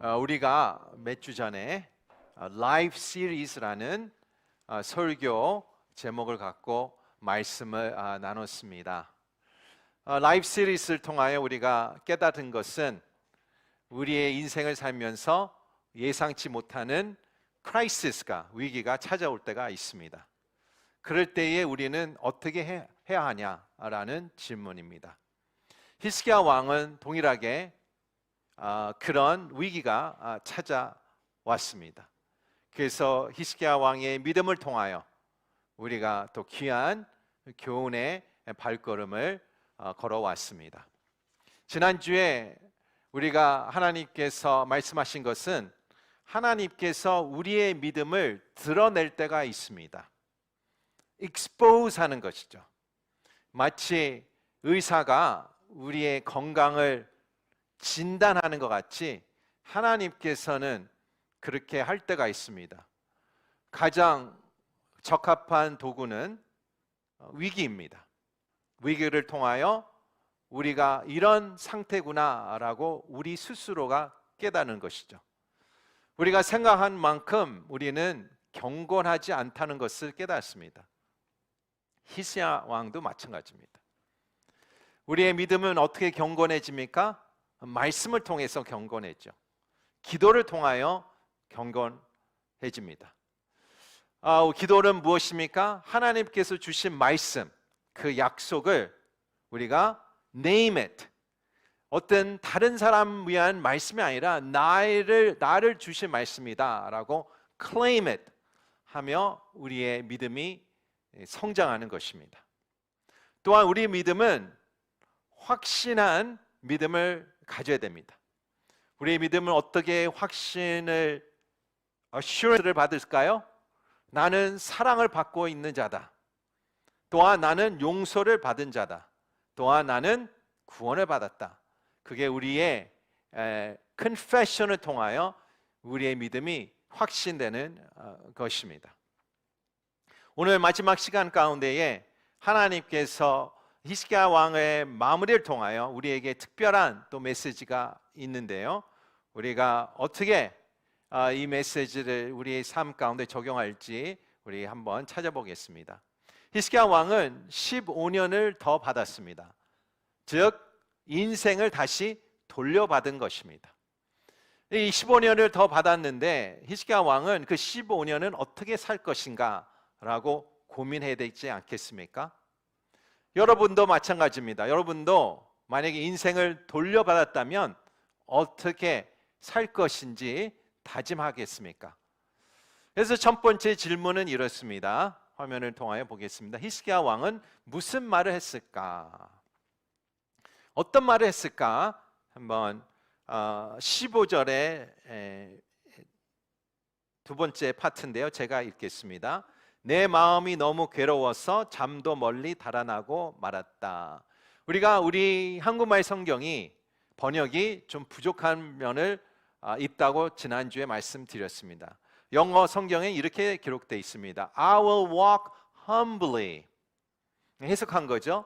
어, 우리가 몇 주 전에 라이프 시리즈라는 어, 설교 제목을 갖고 말씀을 아, 나눴습니다. 라이프 시리즈를 통하여 우리가 깨달은 것은 우리의 인생을 살면서 예상치 못하는 크라이시스가 위기가 찾아올 때가 있습니다. 그럴 때에 우리는 어떻게 해- 해야 하냐라는 질문입니다. 히스기야 왕은 동일하게 아, 그런 위기가 아, 찾아왔습니다. 그래서 히스기야 왕의 믿음을 통하여 우리가 또 귀한 교훈의 발걸음을 어, 걸어왔습니다. 지난주에 우리가 하나님께서 말씀하신 것은 하나님께서 우리의 믿음을 드러낼 때가 있습니다. expose 하는 것이죠. 마치 의사가 우리의 건강을 진단하는 것 같이 하나님께서는 그렇게 할 때가 있습니다. 가장 적합한 도구는 어, 위기입니다. 위기를 통하여 우리가 이런 상태구나라고 우리 스스로가 깨닫는 것이죠. 우리가 생각한 만큼 우리는 경건하지 않다는 것을 깨닫습니다. 히스야 왕도 마찬가지입니다. 우리의 믿음은 어떻게 경건해집니까? 말씀을 통해서 경건해져. 기도를 통하여 경건해집니다. 아, 기도는 무엇입니까? 하나님께서 주신 말씀, 그 약속을 우리가 name it. 어떤 다른 사람 위한 말씀이 아니라 나를 나를 주신 말씀이다라고 claim it 하며 우리의 믿음이 성장하는 것입니다. 또한 우리의 믿음은 확신한 믿음을 가져야 됩니다. 우리의 믿음은 어떻게 확신을 assurance를 받을까요? 나는 사랑을 받고 있는 자다. 또한 나는 용서를 받은 자다. 또한 나는 구원을 받았다. 그게 우리의 에, confession을 통하여 우리의 믿음이 확신되는 어, 것입니다. 오늘 마지막 시간 가운데에 하나님께서 히스기야 왕의 마무리를 통하여 우리에게 특별한 또 메시지가 있는데요. 우리가 어떻게 아, 이 메시지를 우리의 삶 가운데 적용할지 우리 한번 찾아보겠습니다. 히스기야 왕은 15년을 더 받았습니다. 즉 인생을 다시 돌려받은 것입니다. 이 15년을 더 받았는데 히스기야 왕은 그 15년은 어떻게 살 것인가라고 고민해야 되지 않겠습니까? 여러분도 마찬가지입니다. 여러분도 만약에 인생을 돌려받았다면 어떻게 살 것인지 다짐하겠습니까? 그래서 첫 번째 질문은 이렇습니다. 화면을 통하여 보겠습니다. 히스기야 왕은 무슨 말을 했을까? 어떤 말을 했을까? 한번 어, 15절에 두 번째 파트인데요. 제가 읽겠습니다. 내 마음이 너무 괴로워서 잠도 멀리 달아나고 말았다. 우리가 우리 한국말 성경이 번역이 좀 부족한 면을 아, 있다고 지난주에 말씀드렸습니다. 영어 성경에 이렇게 기록되어 있습니다. I will walk humbly. 해석한 거죠.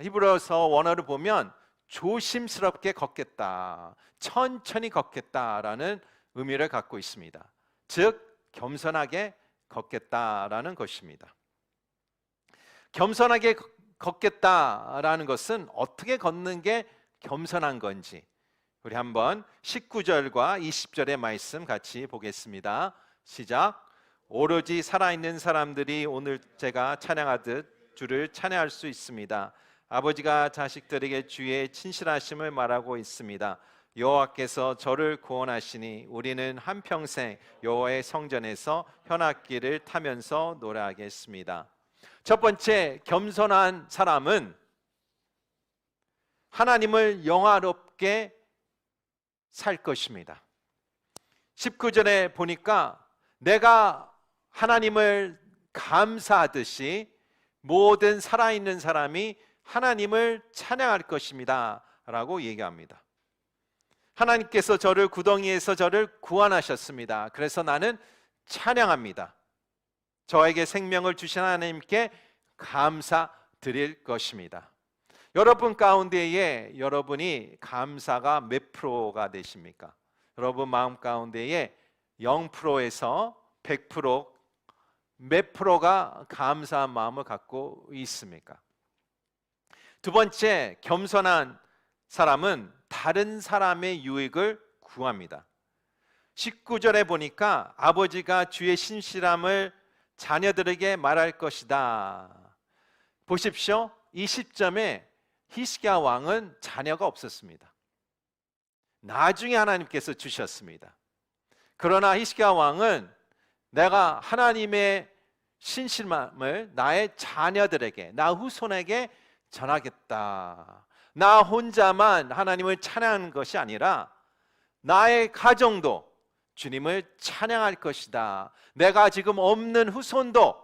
히브리서 원어를 보면 조심스럽게 걷겠다. 천천히 걷겠다라는 의미를 갖고 있습니다. 즉 겸손하게 걷겠다라는 것입니다. 겸손하게 걷겠다라는 것은 어떻게 걷는 게 겸손한 건지 우리 한번 19절과 20절의 말씀 같이 보겠습니다. 시작. 오로지 살아있는 사람들이 오늘 제가 찬양하듯 주를 찬양할 수 있습니다. 아버지가 자식들에게 주의 친실하심을 말하고 있습니다. 여호와께서 저를 구원하시니 우리는 한평생 여호와의 성전에서 현악기를 타면서 노래하겠습니다. 첫 번째 겸손한 사람은 하나님을 영화롭게 살 것입니다. 19절에 보니까 내가 하나님을 감사하듯이 모든 살아있는 사람이 하나님을 찬양할 것입니다. 라고 얘기합니다. 하나님께서 저를 구덩이에서 저를 구원하셨습니다. 그래서 나는 찬양합니다. 저에게 생명을 주신 하나님께 감사드릴 것입니다. 여러분 가운데에 여러분이 감사가 몇 프로가 되십니까? 여러분 마음 가운데에 0%에서 100%몇 프로가 감사한 마음을 갖고 있습니까? 두 번째, 겸손한 사람은 다른 사람의 유익을 구합니다. 19절에 보니까 아버지가 주의 신실함을 자녀들에게 말할 것이다. 보십시오. 이 시점에 히스기야 왕은 자녀가 없었습니다. 나중에 하나님께서 주셨습니다. 그러나 히스기야 왕은 내가 하나님의 신실함을 나의 자녀들에게 나 후손에게 전하겠다. 나 혼자만 하나님을 찬양하는 것이 아니라 나의 가정도 주님을 찬양할 것이다. 내가 지금 없는 후손도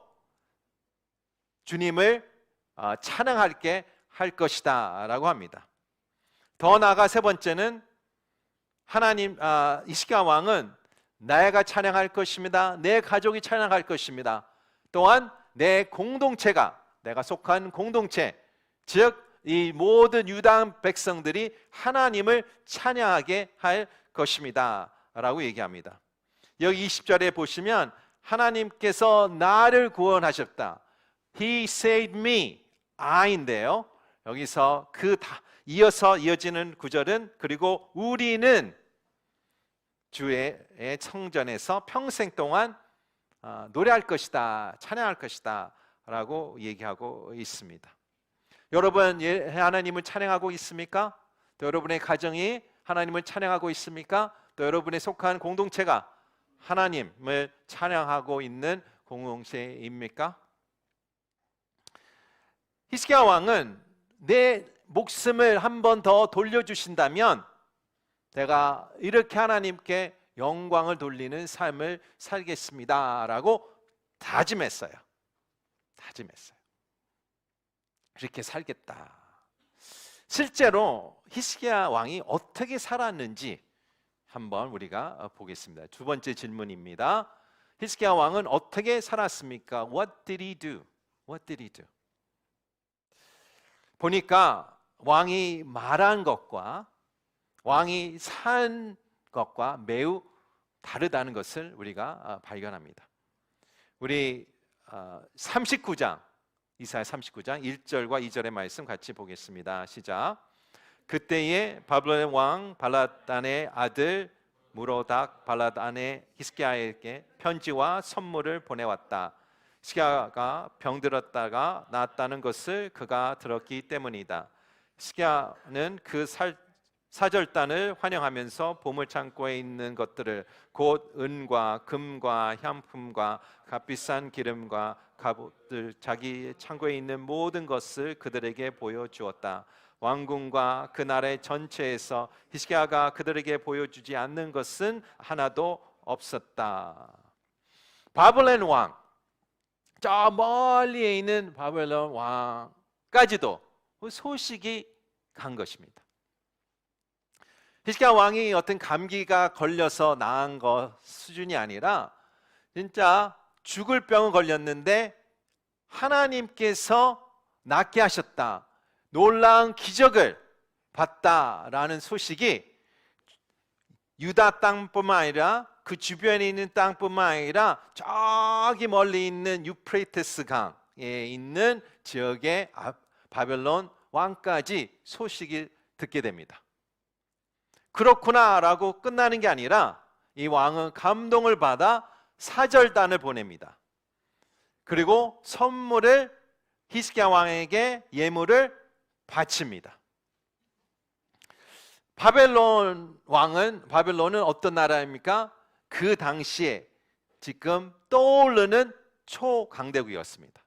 주님을 어, 찬양할게 할 것이다 라고 합니다. 더 나아가 세 번째는 하나님 아, 이스기야 왕은 내가 찬양할 것입니다. 내 가족이 찬양할 것입니다. 또한 내 공동체가 내가 속한 공동체 즉 이 모든 유다 백성들이 하나님을 찬양하게 할 것입니다 라고 얘기합니다. 여기 20절에 보시면 하나님께서 나를 구원하셨다. He saved me. I인데요. 여기서 그 다, 이어서 이어지는 구절은 그리고 우리는 주의 성전에서 평생 동안 아, 노래할 것이다, 찬양할 것이다 라고 얘기하고 있습니다. 여러분 예, 하나님을 찬양하고 있습니까? 또 여러분의 가정이 하나님을 찬양하고 있습니까? 또 여러분의 속한 공동체가 하나님을 찬양하고 있는 공동체입니까? 히스기야 왕은 내 목숨을 한 번 더 돌려주신다면 내가 이렇게 하나님께 영광을 돌리는 삶을 살겠습니다라고 다짐했어요. 다짐했어요. 그렇게 살겠다. 실제로 히스기야 왕이 어떻게 살았는지 한번 우리가 보겠습니다. 두 번째 질문입니다. 히스기야 왕은 어떻게 살았습니까? What did he do? What did he do? 보니까 왕이 말한 것과 왕이 산 것과 매우 다르다는 것을 우리가 아, 발견합니다. 우리 39장 이사야 39장 1절과 2절의 말씀 같이 보겠습니다. 시작. 그때에 바벨론 왕 발라단의 아들 무로닥 발라단의 히스기야에게 편지와 선물을 보내왔다. 히스기야가 병들었다가 낫다는 것을 그가 들었기 때문이다. 히스기야는 그 살, 사절단을 환영하면서 보물 창고에 있는 것들을 곧 은과 금과 향품과 값비싼 기름과 갑옷들 자기 창고에 있는 모든 것을 그들에게 보여주었다. 왕궁과 그 나라의 전체에서 히스기야가 그들에게 보여주지 않는 것은 하나도 없었다. 바벨론 왕, 저 멀리에 있는 바벨론 왕까지도 그 소식이 간 것입니다. 히스기야 왕이 어떤 감기가 걸려서 나은 것 수준이 아니라 진짜 죽을 병을 걸렸는데 하나님께서 낫게 하셨다. 놀라운 기적을 봤다라는 소식이 유다 땅뿐만 아니라 그 주변에 있는 땅뿐만 아니라 저기 멀리 있는 유프레이티스 강에 있는 지역의 바벨론 왕까지 소식이 듣게 됩니다. 그렇구나라고 끝나는 게 아니라 이 왕은 감동을 받아 사절단을 보냅니다. 그리고 선물을 히스기야 왕에게 예물을 바칩니다. 바벨론 왕은 바벨론은 어떤 나라입니까? 그 당시에 지금 떠오르는 초강대국이었습니다.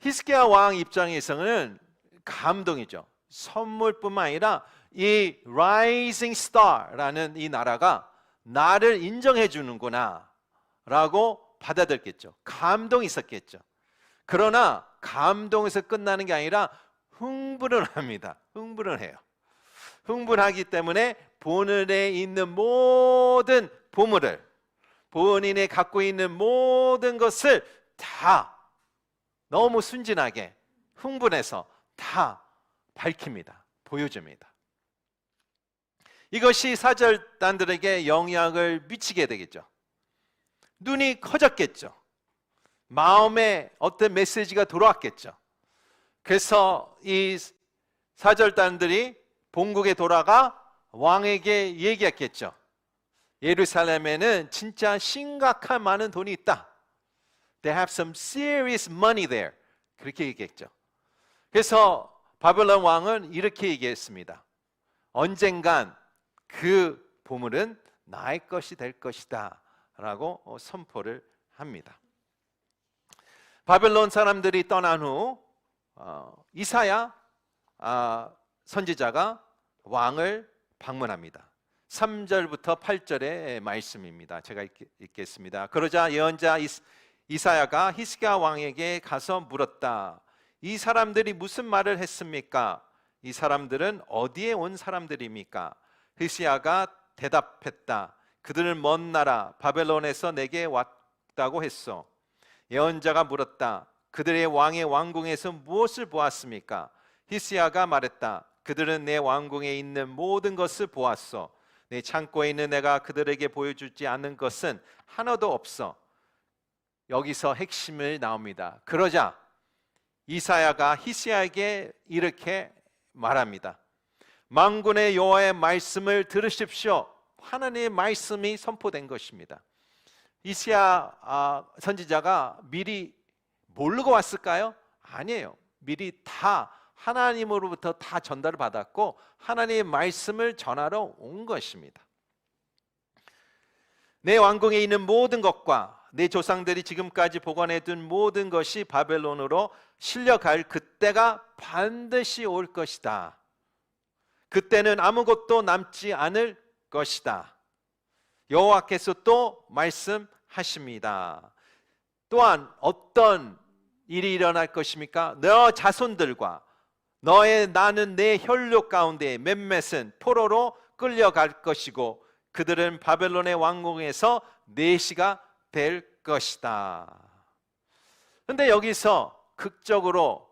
히스기야 왕 입장에서는 감동이죠. 선물뿐만 아니라 이 Rising Star라는 이 나라가 나를 인정해 주는구나 라고 받아들겠죠. 감동이 있었겠죠. 그러나 감동에서 끝나는 게 아니라 흥분을 합니다. 흥분을 해요. 흥분하기 때문에 본인에 있는 모든 보물을 본인이 갖고 있는 모든 것을 다 너무 순진하게 흥분해서 다 밝힙니다. 보여줍니다. 이것이 사절단들에게 영향을 미치게 되겠죠. 눈이 커졌겠죠. 마음에 어떤 메시지가 들어왔겠죠. 그래서 이 사절단들이 본국에 돌아가 왕에게 얘기했겠죠. 예루살렘에는 진짜 심각한 많은 돈이 있다. They have some serious money there. 그렇게 얘기했죠. 그래서 바벨론 왕은 이렇게 얘기했습니다. 언젠간 그 보물은 나의 것이 될 것이다. 라고 선포를 합니다. 바벨론 사람들이 떠난 후 어, 이사야 아, 선지자가 왕을 방문합니다. 3절부터 8절의 말씀입니다. 제가 읽, 읽겠습니다. 그러자 예언자 이사야가 히스기야 왕에게 가서 물었다. 이 사람들이 무슨 말을 했습니까? 이 사람들은 어디에 온 사람들입니까? 히스기야가 대답했다. 그들은 먼 나라 바벨론에서 내게 왔다고 했어. 예언자가 물었다. 그들의 왕의 왕궁에서 무엇을 보았습니까? 히스야가 말했다. 그들은 내 왕궁에 있는 모든 것을 보았어. 내 창고에 있는 내가 그들에게 보여주지 않는 것은 하나도 없어. 여기서 핵심을 나옵니다. 그러자 이사야가 히스야에게 이렇게 말합니다. 망군의 여호와의 말씀을 들으십시오. 하나님의 말씀이 선포된 것입니다. 이시야 아, 선지자가 미리 모르고 왔을까요? 아니에요. 미리 다 하나님으로부터 다 전달을 받았고 하나님의 말씀을 전하러 온 것입니다. 내 왕궁에 있는 모든 것과 내 조상들이 지금까지 보관해 둔 모든 것이 바벨론으로 실려갈 그때가 반드시 올 것이다. 그때는 아무것도 남지 않을 것이다. 여호와께서 또 말씀하십니다. 또한 어떤 일이 일어날 것입니까? 너 자손들과 너의 나는 내 혈육 가운데 몇몇은 포로로 끌려갈 것이고 그들은 바벨론의 왕궁에서 내시가 될 것이다. 근데 여기서 극적으로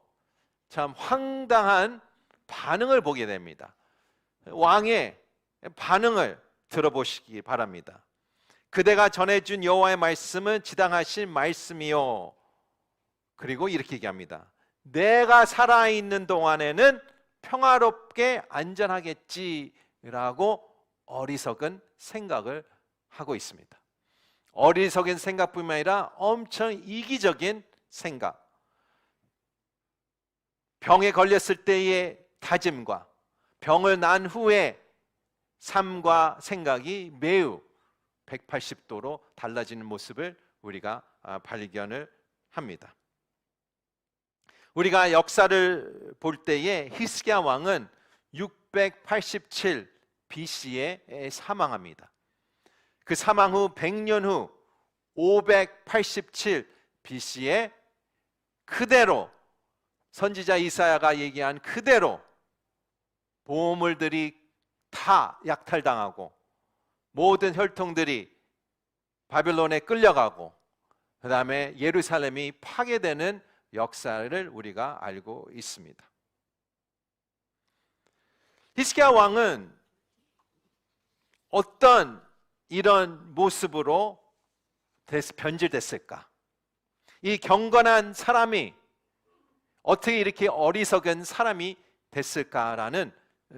참 황당한 반응을 보게 됩니다. 왕의 반응을 들어보시기 바랍니다. 그대가 전해준 여호와의 말씀은 지당하신 말씀이요. 그리고 이렇게 얘기합니다. 내가 살아 있는 동안에는 평화롭게 안전하겠지라고 어리석은 생각을 하고 있습니다. 어리석은 생각뿐만 아니라 엄청 이기적인 생각. 병에 걸렸을 때의 다짐과 병을 난 후에 삶과 생각이 매우 180도로 달라지는 모습을 우리가 아, 발견을 합니다. 우리가 역사를 볼 때에 히스기야 왕은 687 BC에 사망합니다. 그 사망 후 100년 후 587 BC에 그대로 선지자 이사야가 얘기한 그대로 보물들이 다 약탈당하고 모든 혈통들이 바벨론에 끌려가고 그 다음에 예루살렘이 파괴되는 역사를 우리가 알고 있습니다. 히스기야 왕은 어떤 이런 모습으로 변질됐을까? 이 경건한 사람이 어떻게 이렇게 어리석은 사람이 됐을까라는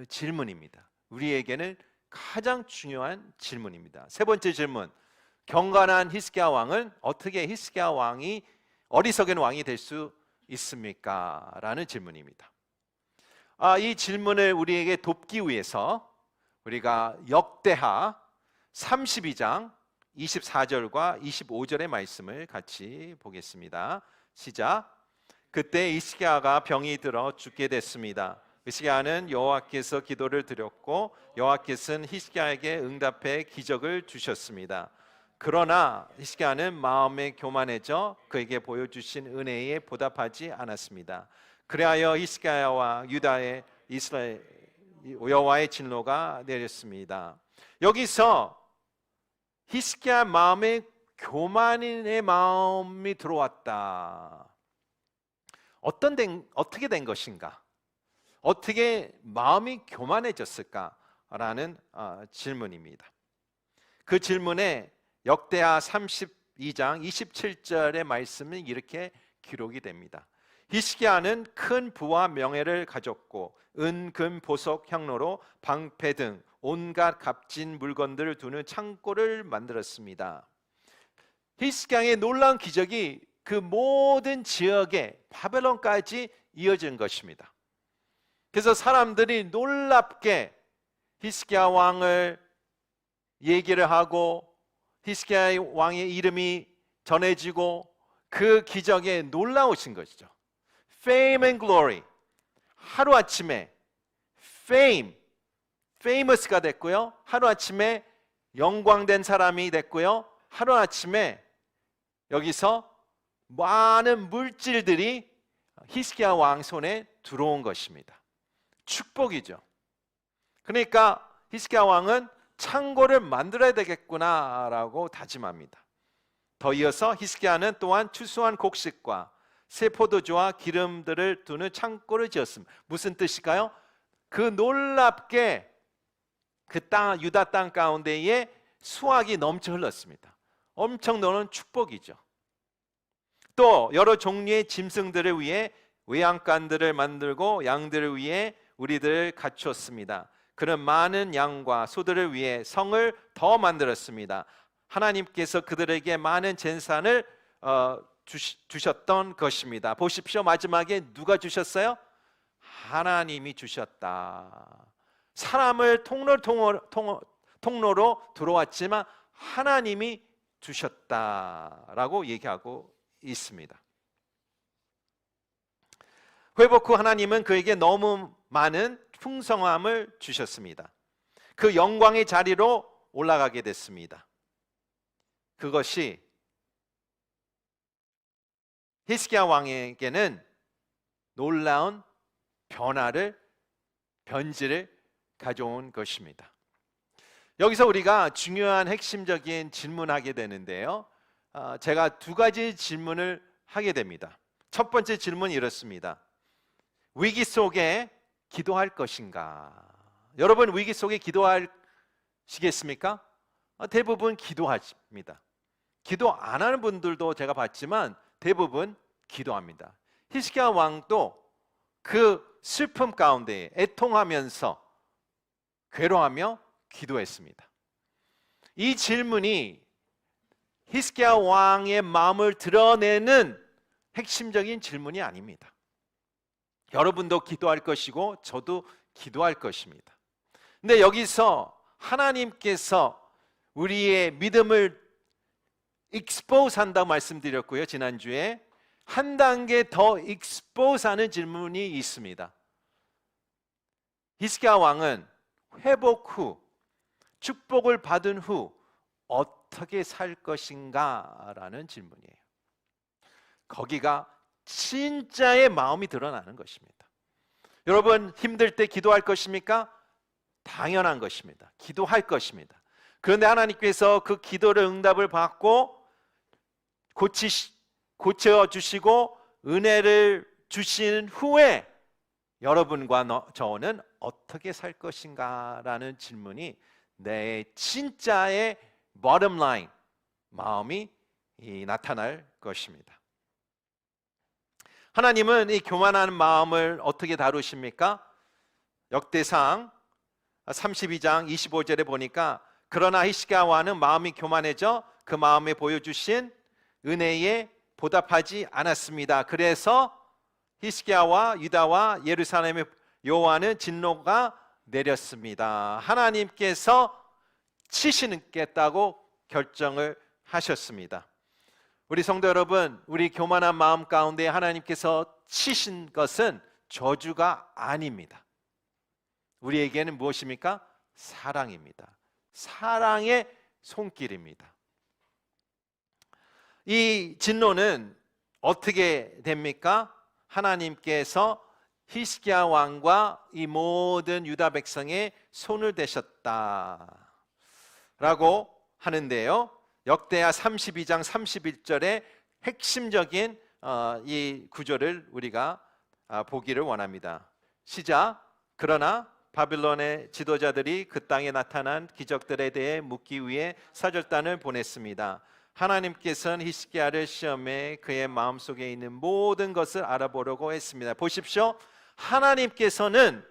질문입니다. 우리에게는 가장 중요한 질문입니다. 세 번째 질문. 경건한 히스기야 왕은 어떻게 히스기야 왕이 어리석은 왕이 될 수 있습니까? 라는 질문입니다. 아, 이 질문을 우리에게 돕기 위해서 우리가 역대하 32장 24절과 25절의 말씀을 같이 보겠습니다. 시작. 그때 이스기야가 병이 들어 죽게 됐습니다. 히스기야는 여호와께서 기도를 드렸고 여호와께서는 히스기야에게 응답해 기적을 주셨습니다. 그러나 히스기야는 마음에 교만해져 그에게 보여주신 은혜에 보답하지 않았습니다. 그리하여 히스기야와 유다의 이스라엘 여호와의 진노가 내렸습니다. 여기서 히스기야 마음에 교만의 마음이 들어왔다. 어떤 된, 어떻게 된 것인가? 어떻게 마음이 교만해졌을까? 라는 어, 질문입니다. 그 질문에 역대하 32장 27절의 말씀은 이렇게 기록이 됩니다. 히스기야는 큰 부와 명예를 가졌고 은, 금, 보석, 향로로 방패 등 온갖 값진 물건들을 두는 창고를 만들었습니다. 히스기야의 놀라운 기적이 그 모든 지역에 바벨론까지 이어진 것입니다. 그래서 사람들이 놀랍게 히스기야 왕을 얘기를 하고 히스기야 왕의 이름이 전해지고 그 기적에 놀라우신 것이죠. Fame and glory. 하루 아침에 fame, famous가 됐고요. 하루 아침에 영광된 사람이 됐고요. 하루 아침에 여기서 많은 물질들이 히스기야 왕 손에 들어온 것입니다. 축복이죠. 그러니까 히스기야 왕은 창고를 만들어야 되겠구나라고 다짐합니다. 더 이어서 히스기야는 또한 추수한 곡식과 새 포도주와 기름들을 두는 창고를 지었습니다. 무슨 뜻일까요? 그 놀랍게 그 땅 유다 땅 가운데에 수확이 넘쳐 흘렀습니다. 엄청 노는 축복이죠. 또 여러 종류의 짐승들을 위해 외양간들을 만들고 양들을 위해 우리들을 갖추었습니다. 그런 많은 양과 소들을 위해 성을 더 만들었습니다. 하나님께서 그들에게 많은 재산을 어, 주셨던 것입니다. 보십시오. 마지막에 누가 주셨어요? 하나님이 주셨다. 사람을 통로, 통로, 통로로 들어왔지만 하나님이 주셨다라고 얘기하고 있습니다. 회복 후 하나님은 그에게 너무 많은 풍성함을 주셨습니다. 그 영광의 자리로 올라가게 됐습니다. 그것이 히스기야 왕에게는 놀라운 변화를 변질을 가져온 것입니다. 여기서 우리가 중요한 핵심적인 질문하게 되는데요. 아, 제가 두 가지 질문을 하게 됩니다. 첫 번째 질문이 이렇습니다. 위기 속에 기도할 것인가? 여러분 위기 속에 기도하시겠습니까? 아, 대부분 기도하십니다. 기도 안 하는 분들도 제가 봤지만 대부분 기도합니다. 히스기야 왕도 그 슬픔 가운데 애통하면서 괴로하며 기도했습니다. 이 질문이 히스기야 왕의 마음을 드러내는 핵심적인 질문이 아닙니다. 여러분도 기도할 것이고 저도 기도할 것입니다. 근데 여기서 하나님께서 우리의 믿음을 expose 한다고 말씀드렸고요. 지난주에 한 단계 더 expose 하는 질문이 있습니다. 히스기야 왕은 회복 후 축복을 받은 후 어떻게 살 것인가라는 질문이에요. 거기가 진짜의 마음이 드러나는 것입니다. 여러분 힘들 때 기도할 것입니까? 당연한 것입니다. 기도할 것입니다. 그런데 하나님께서 그 기도를 응답을 받고 고치 고쳐 주시고 은혜를 주신 후에 여러분과 너, 저는 어떻게 살 것인가라는 질문이 내 진짜의 bottom line 마음이 나타날 것입니다. 하나님은 이 교만한 마음을 어떻게 다루십니까? 역대상 32장 25절에 보니까 그러나 히스기야 왕은 마음이 교만해져 그 마음에 보여주신 은혜에 보답하지 않았습니다. 그래서 히스기야와 유다와 예루살렘의 여호와는 진노가 내렸습니다. 하나님께서 치시겠다고 결정을 하셨습니다. 우리 성도 여러분, 우리 교만한 마음 가운데 하나님께서 치신 것은 저주가 아닙니다. 우리에게는 무엇입니까? 사랑입니다. 사랑의 손길입니다. 이 진노는 어떻게 됩니까? 하나님께서 히스기야 왕과 이 모든 유다 백성의 손을 대셨다 라고 하는데요. 역대하 32장 31절의 핵심적인 어, 이 구절을 우리가 아, 보기를 원합니다. 시작. 그러나 바빌론의 지도자들이 그 땅에 나타난 기적들에 대해 묻기 위해 사절단을 보냈습니다. 하나님께서는 히스기야를 시험해 그의 마음속에 있는 모든 것을 알아보려고 했습니다. 보십시오. 하나님께서는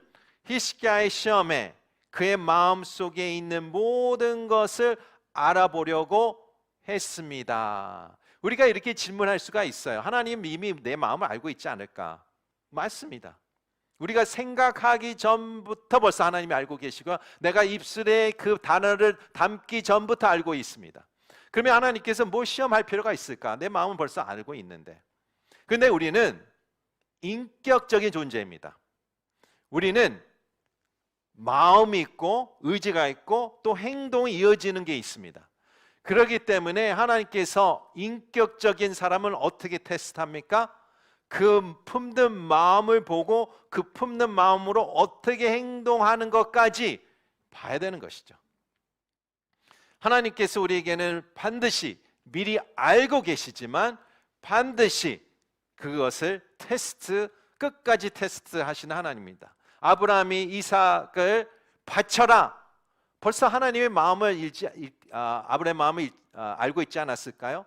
히스기야의 시험에 그의 마음속에 있는 모든 것을 알아보려고 했습니다. 우리가 이렇게 질문할 수가 있어요. 하나님 이미 내 마음을 알고 있지 않을까? 맞습니다. 우리가 생각하기 전부터 벌써 하나님이 알고 계시고 내가 입술에 그 단어를 담기 전부터 알고 있습니다. 그러면 하나님께서 뭐 시험할 필요가 있을까? 내 마음은 벌써 알고 있는데. 근데 우리는 인격적인 존재입니다. 우리는 마음이 있고 의지가 있고 또 행동이 이어지는 게 있습니다. 그렇기 때문에 하나님께서 인격적인 사람을 어떻게 테스트합니까? 그 품는 마음을 보고 그 품는 마음으로 어떻게 행동하는 것까지 봐야 되는 것이죠. 하나님께서 우리에게는 반드시 미리 알고 계시지만 반드시 그것을 테스트 끝까지 테스트 하시는 하나님입니다. 아브라함이 이삭을 바쳐라. 벌써 하나님의 마음을 아, 아브라함의 마음을 일- 아, 알고 있지 않았을까요?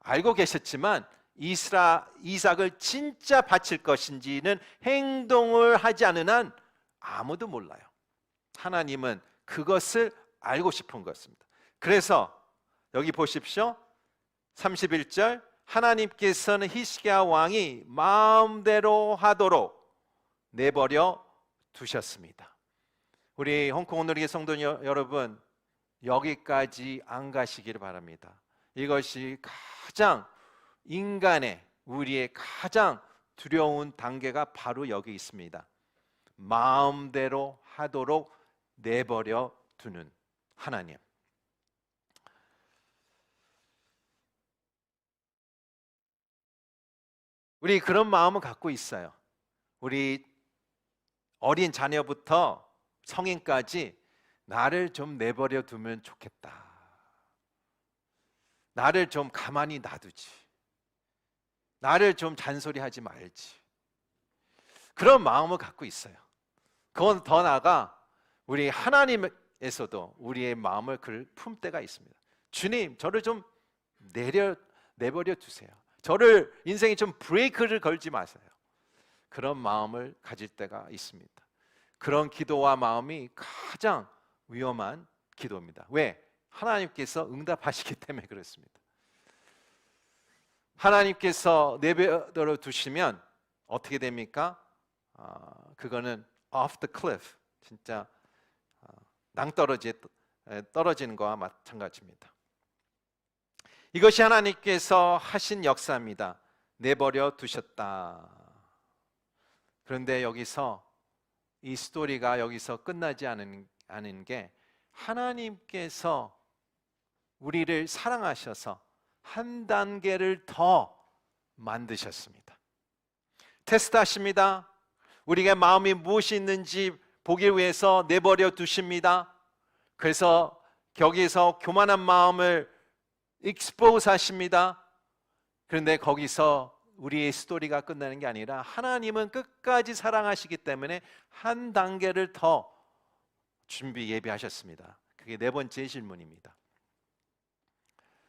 알고 계셨지만 이스라 이삭을 진짜 바칠 것인지는 행동을 하지 않은 한 아무도 몰라요. 하나님은 그것을 알고 싶은 것입니다. 그래서 여기 보십시오. 31절 하나님께서는 히스기야 왕이 마음대로 하도록 내버려 두셨습니다. 우리 홍콩 오늘의 성도 여- 여러분 여기까지 안 가시기를 바랍니다. 이것이 가장 인간의 우리의 가장 두려운 단계가 바로 여기 있습니다. 마음대로 하도록 내버려 두는 하나님. 우리 그런 마음을 갖고 있어요. 우리 어린 자녀부터 성인까지 나를 좀 내버려 두면 좋겠다. 나를 좀 가만히 놔두지. 나를 좀 잔소리하지 말지. 그런 마음을 갖고 있어요. 그건 더 나아가 우리 하나님에서도 우리의 마음을 그품 때가 있습니다. 주님, 저를 좀 내려 내버려 두세요. 저를 인생에 좀 브레이크를 걸지 마세요. 그런 마음을 가질 때가 있습니다. 그런 기도와 마음이 가장 위험한 기도입니다. 왜? 하나님께서 응답하시기 때문에 그렇습니다. 하나님께서 내버려 두시면 어떻게 됩니까? 아, 그거는 off the cliff, 진짜 아, 낭떠러지에 떠- 에, 떨어지는 거와 마찬가지입니다. 이것이 하나님께서 하신 역사입니다. 내버려 두셨다. 그런데 여기서 이 스토리가 여기서 끝나지 않은, 않은 게 하나님께서 우리를 사랑하셔서 한 단계를 더 만드셨습니다. 테스트 하십니다. 우리가 마음이 무엇이 있는지 보기 위해서 내버려 두십니다. 그래서 거기서 교만한 마음을 익스포즈 하십니다. 그런데 거기서 우리의 스토리가 끝나는 게 아니라 하나님은 끝까지 사랑하시기 때문에 한 단계를 더 준비 예비하셨습니다. 그게 네 번째 질문입니다.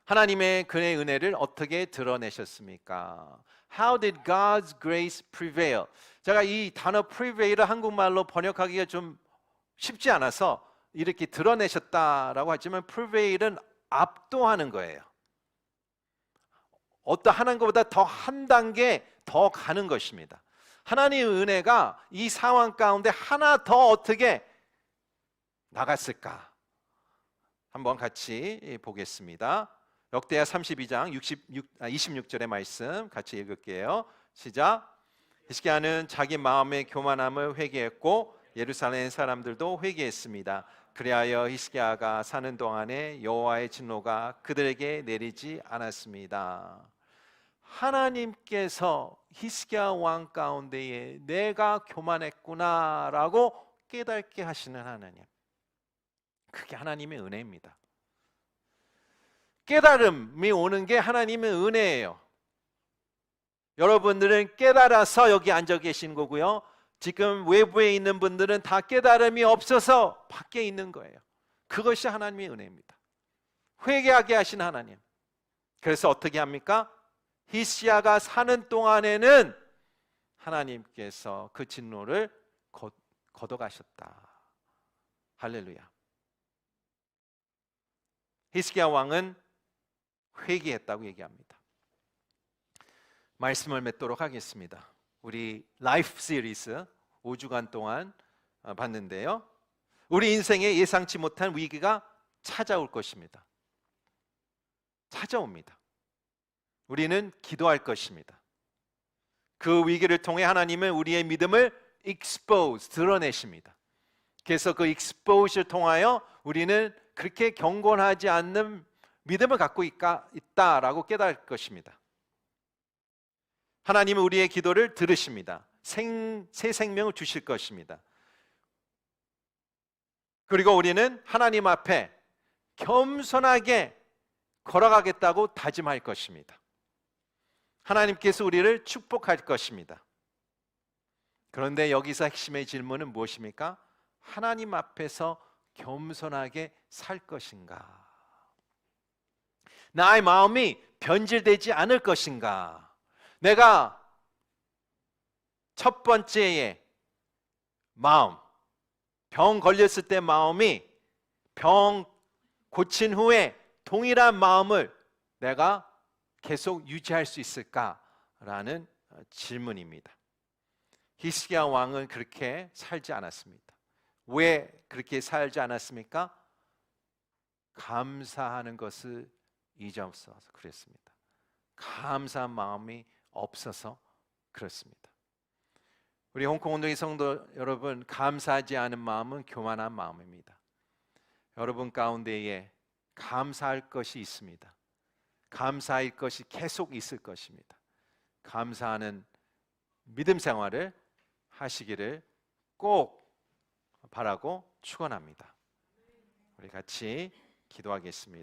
하나님의 그의 은혜를 어떻게 드러내셨습니까? How did God's grace prevail? 제가 이 단어 prevail을 한국말로 번역하기가 좀 쉽지 않아서 이렇게 드러내셨다라고 하지만 prevail은 압도하는 거예요. 하는 것보다 더 한 단계 더 가는 것입니다. 하나님의 은혜가 이 상황 가운데 하나 더 어떻게 나갔을까? 한번 같이 보겠습니다. 역대하 32장 66, 아, 26절의 말씀 같이 읽을게요. 시작. 히스기야는 자기 마음의 교만함을 회개했고 예루살렘 사람들도 회개했습니다. 그리하여 히스기야가 사는 동안에 여호와의 진노가 그들에게 내리지 않았습니다. 하나님께서 히스기야 왕 가운데에 내가 교만했구나라고 깨닫게 하시는 하나님. 그게 하나님의 은혜입니다. 깨달음이 오는 게 하나님의 은혜예요. 여러분들은 깨달아서 여기 앉아 계신 거고요. 지금 외부에 있는 분들은 다 깨달음이 없어서 밖에 있는 거예요. 그것이 하나님의 은혜입니다. 회개하게 하신 하나님. 그래서 어떻게 합니까? 히시야가 사는 동안에는 하나님께서 그 진노를 걷, 걷어가셨다. 할렐루야. 히스기야 왕은 회개했다고 얘기합니다. 말씀을 맺도록 하겠습니다. 우리 라이프 시리즈 5주간 동안 어, 봤는데요. 우리 인생에 예상치 못한 위기가 찾아올 것입니다. 찾아옵니다. 우리는 기도할 것입니다. 그 위기를 통해 하나님은 우리의 믿음을 expose 드러내십니다. 그래서 그 expose를 통하여 우리는 그렇게 경건하지 않는 믿음을 갖고 있다, 있다라고 깨달을 것입니다. 하나님은 우리의 기도를 들으십니다. 생, 새 생명을 주실 것입니다. 그리고 우리는 하나님 앞에 겸손하게 걸어가겠다고 다짐할 것입니다. 하나님께서 우리를 축복할 것입니다. 그런데 여기서 핵심의 질문은 무엇입니까? 하나님 앞에서 겸손하게 살 것인가? 나의 마음이 변질되지 않을 것인가? 내가 첫 번째의 마음, 병 걸렸을 때 마음이 병 고친 후에 동일한 마음을 내가 계속 유지할 수 있을까라는 어, 질문입니다. 히스기야 왕은 그렇게 살지 않았습니다. 왜 그렇게 살지 않았습니까? 감사하는 것을 잊어서 그랬습니다. 감사한 마음이 없어서 그렇습니다. 우리 홍콩 운동의 성도 여러분 감사하지 않은 마음은 교만한 마음입니다. 여러분 가운데에 감사할 것이 있습니다. 감사할 것이 계속 있을 것입니다. 감사하는 믿음 생활을 하시기를 꼭 바라고 축원합니다. 우리 같이 기도하겠습니다.